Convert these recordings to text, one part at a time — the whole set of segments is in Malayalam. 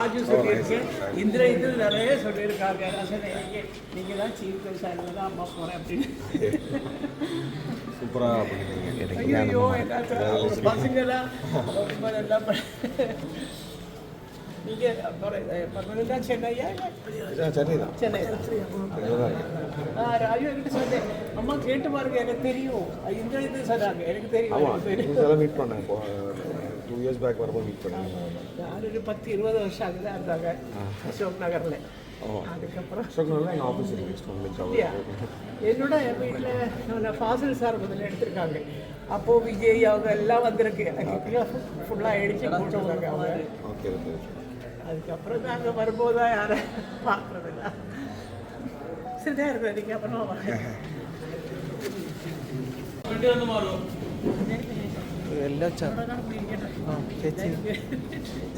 ராஜு சொல்லியிருக்கேன் இந்திர இதில் நிறைய சொல்லியிருக்காங்க. நீங்கள் தான் சீஃப் விவசாயில தான் அம்மா போகிறேன் அப்படின்னு. சூப்பராக நீங்கள் பர்மனெண்ட்டாக சென்னையா சென்னை தான் சென்னை ஐயோ என்கிட்ட சொன்னேன் அம்மா கேட்டு பாருங்க எனக்கு தெரியும் இந்த இது சொன்னாங்க எனக்கு தெரியும் இதெல்லாம் மீட் பண்ணேன் டூ இயர்ஸ் பேக் வரும்போது மீட் பண்ணேன் நான் ஒரு பத்து இருபது வருஷம் அங்கே இருந்தாங்க அசோக் நகரில் அதுக்கப்புறம் அசோக் நகரில் எங்கள் ஆஃபீஸ் இருக்குது என்னோட வீட்டில் விஜய் அவங்க எல்லாம் வந்திருக்கு ஃபுல்லாக அடித்து அவங்க ஓகே ஓகே அதுக்கப்புறம் நாங்கள் வரும்போது தான் யாரை பார்க்குறதில்ல சரிதான் இருந்தது நீங்கள் அப்புறம் എല്ലാം വെച്ചാ ആ ചേച്ചി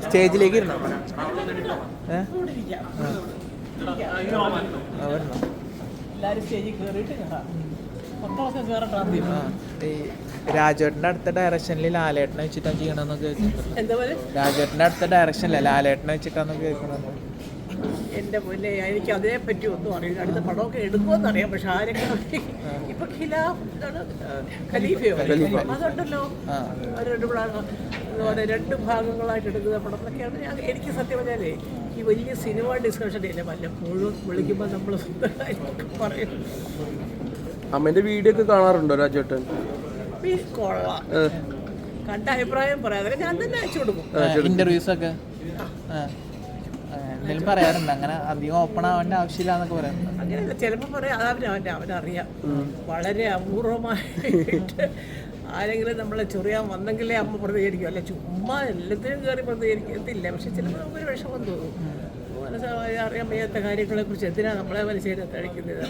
സ്റ്റേജിലേക്ക് ഇരുന്നോ ഏ ആ വരണം എല്ലാവരും സ്റ്റേജിൽ കയറിയിട്ട് ഈ രാജേട്ടന്റെ അടുത്ത ഡയറക്ഷനിൽ ലാലേട്ടനെ വെച്ചിട്ടാണ് ചെയ്യണമെന്നൊക്കെ കേൾക്കുന്നുണ്ട് രാജേട്ടന്റെ അടുത്ത ഡയറക്ഷനിലെ ലാലേട്ടനെ വെച്ചിട്ടാന്നൊക്കെ കേൾക്കുന്നുണ്ട് എന്റെ മുന്നേ എനിക്ക് അതിനെപ്പറ്റി ഒന്നും അറിയില്ല. അടുത്ത പടമൊക്കെ എടുക്കുമെന്ന് അറിയാം. പക്ഷെ ആരെങ്കിലും ഇപ്പൊ ഖിലാഫ് എന്താണ് ഖലീഫയോ? അതുണ്ടല്ലോ. രണ്ടു പടം അതുപോലെ രണ്ട് ഭാഗങ്ങളായിട്ട് എടുക്കുന്ന പടം എന്നൊക്കെയാണ് ഞാൻ എനിക്ക് സത്യം പറഞ്ഞാലേ ഈ വലിയ സിനിമ ഡിസ്കഷൻ ഇല്ല. വല്ലപ്പോഴും വിളിക്കുമ്പോൾ നമ്മൾ പറയും. അമ്മേന്റെ വീഡിയോ ഒക്കെ കാണാറുണ്ടോ രാജേട്ടൻ? ഈ കൊള്ളാം. കണ്ട അഭിപ്രായം പറയാതെ ഞാൻ തന്നെ അയച്ചു കൊടുക്കും. ഇന്റർവ്യൂസ് ഒക്കെ. എന്തെങ്കിലും പറയാറുണ്ട്? അങ്ങനെ അധികം ഓപ്പൺ ആവേണ്ട ആവശ്യമില്ല എന്നൊക്കെ പറയാറുണ്ട് അങ്ങനെയല്ല ചിലപ്പോൾ പറയാം അതവന് അവന്റെ അവനറിയാം വളരെ അപൂർവമായിട്ട് ആരെങ്കിലും നമ്മളെ ചൊറിയാൻ വന്നെങ്കിലേ അമ്മ പ്രതികരിക്കും. അല്ല ചുമ്മാ എല്ലാത്തിനും കയറി പ്രതികരിക്കത്തില്ല. പക്ഷെ ചിലപ്പോൾ നമുക്കൊരു വിഷമം തോന്നും. മനസ്സിലായി അറിയാൻ വയ്യാത്ത കാര്യങ്ങളെ കുറിച്ച് എന്തിനാണ് നമ്മളെ മനസ്സിനെ തഴിക്കുന്നത്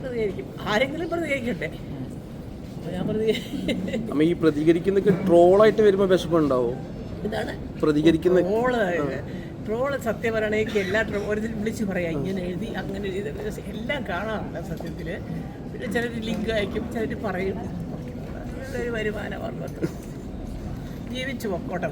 പ്രതികരിക്കും. ആരെങ്കിലും പ്രതികരിക്കട്ടെ. അമ്മ ഈ പ്രതികരിക്കുന്നൊക്കെ ട്രോളായിട്ട് വരുമ്പോ വിഷമമുണ്ടാവോ ഇതാണ് പ്രതികരിക്കുന്ന ട്രോൾ സത്യം എല്ലാ ട്രോ ഒരു വിളിച്ച് പറയാം. ഇങ്ങനെ എഴുതി അങ്ങനെ എഴുതി എല്ലാം കാണാറില്ല സത്യത്തിൽ. പിന്നെ ചിലർ ലിങ്ക് അയക്കും ചിലർ പറയും. ഒരു വരുമാന മാർഗത്തിൽ ജീവിച്ചു പൊക്കോട്ടെ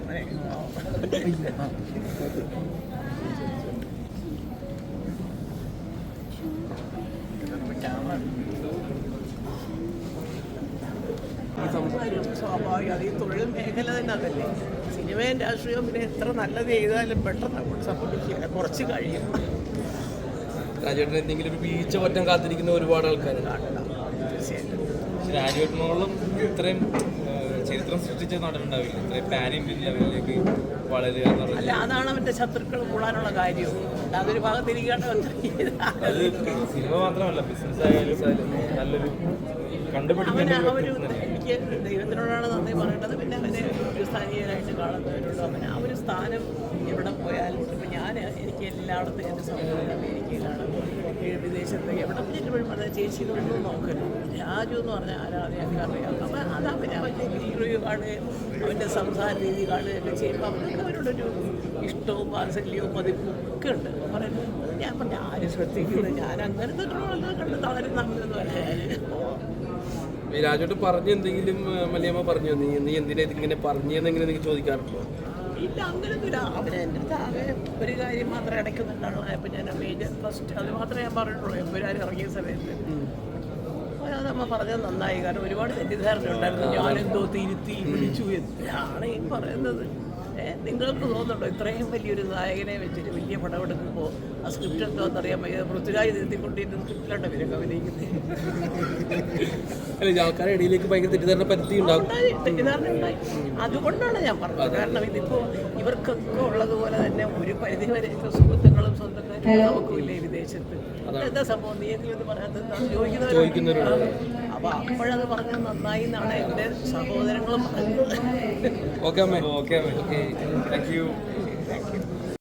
സംസാരം സ്വാഭാവികം. അത് ഈ തൊഴിൽ മേഖല തന്നെ അതല്ലേ. സിനിമയും രാഷ്ട്രീയവും പിന്നെ എത്ര നല്ലത് ചെയ്താലും പെട്ടെന്ന് സംഭവിക്കില്ല കുറച്ച് കഴിയും. രാജേട്ടൻ എന്തെങ്കിലും ഒരു വീഴ്ച പറ്റാൻ കാത്തിരിക്കുന്ന ഒരുപാട് ആൾക്കാർ രാജേട്ടനോളം ഇത്രയും ചരിത്രം സൃഷ്ടിച്ച നടനുണ്ടാവില്ല? ഇത്രയും പാൻ ഇന്ത്യൻ ലെവലിലേക്ക് വളരുക അല്ല അതാണ് അവന്റെ ശത്രുക്കൾ കൂടാനുള്ള കാര്യവും അതൊരു ഭാഗത്തിരിക്കാണ്ട് അത് സിനിമ മാത്രമല്ല ബിസിനസ് ആയാലും നല്ലൊരു കണ്ടുപിടിക്കാൻ എനിക്ക് ദൈവത്തിനോടാണ് നന്ദി പറയേണ്ടത്. പിന്നെ അവനെ ഒരു സ്ഥാനീയനായിട്ട് കാണുന്നവരോട് അവന് ആ ഒരു സ്ഥാനം എവിടെ പോയാലും ഇപ്പം ഞാൻ എനിക്ക് എല്ലായിടത്തും എന്റെ സഹോദരൻ അമേരിക്കയിലാണ് വിദേശത്ത് എവിടെ ചെല്ലുമ്പോഴും പറഞ്ഞ ചേച്ചിയിലൊന്നും നോക്കരുത്. രാജു എന്ന് പറഞ്ഞാൽ ആരാധന ഞങ്ങൾക്ക് അറിയാം അപ്പം അത് അവനെ അവന്റെ ഇന്റർവ്യൂ കാണുകയും അവന്റെ സംസാര രീതി കാണുകയൊക്കെ ചെയ്യുമ്പോൾ അവർക്ക് അവരോടൊരു ഇഷ്ടവും വാത്സല്യവും മതിപ്പും ഒക്കെ ഉണ്ട്. പറയുന്നത് ഞാൻ പറഞ്ഞു ആരും ശ്രദ്ധിക്കുന്നു? ഞാൻ അങ്ങനത്തെ ട്രോളൊക്കെ കണ്ട് തളരുന്ന അങ്ങനെയൊന്നും അല്ല? രാജേട്ടൻ പറഞ്ഞ എന്തെങ്കിലും മലയമ്മ പറഞ്ഞു? നീ നീ എന്തിനാ ഇതിങ്ങനെ പറഞ്ഞു നീ ചോദിക്കാറുണ്ടോ ഇല്ല അങ്ങനൊന്നുമില്ല. അവന് എന്റെ അടുത്ത് ആകെ ഒരു കാര്യം മാത്രമേ ഇടയ്ക്കുന്നുണ്ടാവുള്ളൂ അപ്പം ഞാൻ മേജർ ഫസ്റ്റ് അത് മാത്രമേ ഞാൻ പറഞ്ഞിട്ടുള്ളൂ. എപ്പോഴും ഇറങ്ങിയ സമയത്ത്. അത് അമ്മ പറഞ്ഞത് നന്നായി. കാരണം ഒരുപാട് തെറ്റിദ്ധാരണ ഉണ്ടായിരുന്നു ഞാനെന്തോ തിരുത്തി വിളിച്ചു. എന്നാണ് ഈ പറയുന്നത്? നിങ്ങൾക്ക് തോന്നുന്നുണ്ടോ ഇത്രയും വലിയൊരു നായകനെ വെച്ചിട്ട് വലിയ പടമെടുക്കുമ്പോൾ ആ സ്ക്രിപ്റ്റ് എന്തോന്നറിയാൻ വയ്യ? പൃഥ്വിരാജ് തിരുത്തിക്കൊണ്ടിരുന്ന സ്ക്രിപ്റ്റിലാണ് ഇവരൊക്കെ അഭിനയിക്കുന്നത് ആൾക്കാരുടെ ഇടയിലേക്ക് ഭയങ്കര തെറ്റിദ്ധാരണ പരത്തി തെറ്റിദ്ധാരണ ഉണ്ടായി. അതുകൊണ്ടാണ് ഞാൻ പറഞ്ഞത്. കാരണം ഇതിപ്പോ ഇവർക്കൊക്കെ ഉള്ളതുപോലെ തന്നെ ഒരു പരിധി വരെ സുഹൃത്തുക്കളും സ്വന്തക്കാരും നമുക്കും ഇല്ലേ ഈ വിദേശത്ത് എന്താ സംഭവം? നീ എങ്കിലും ഇത് പറയാത്ത ചോദിക്കുന്നവരുണ്ട് അപ്പൊ അപ്പോഴത് പറഞ്ഞത് നന്നായി എന്നാണ് എന്റെ സഹോദരങ്ങളും പറഞ്ഞത്. ഓക്കെ അമ്മേ. Okay okay Obrigado.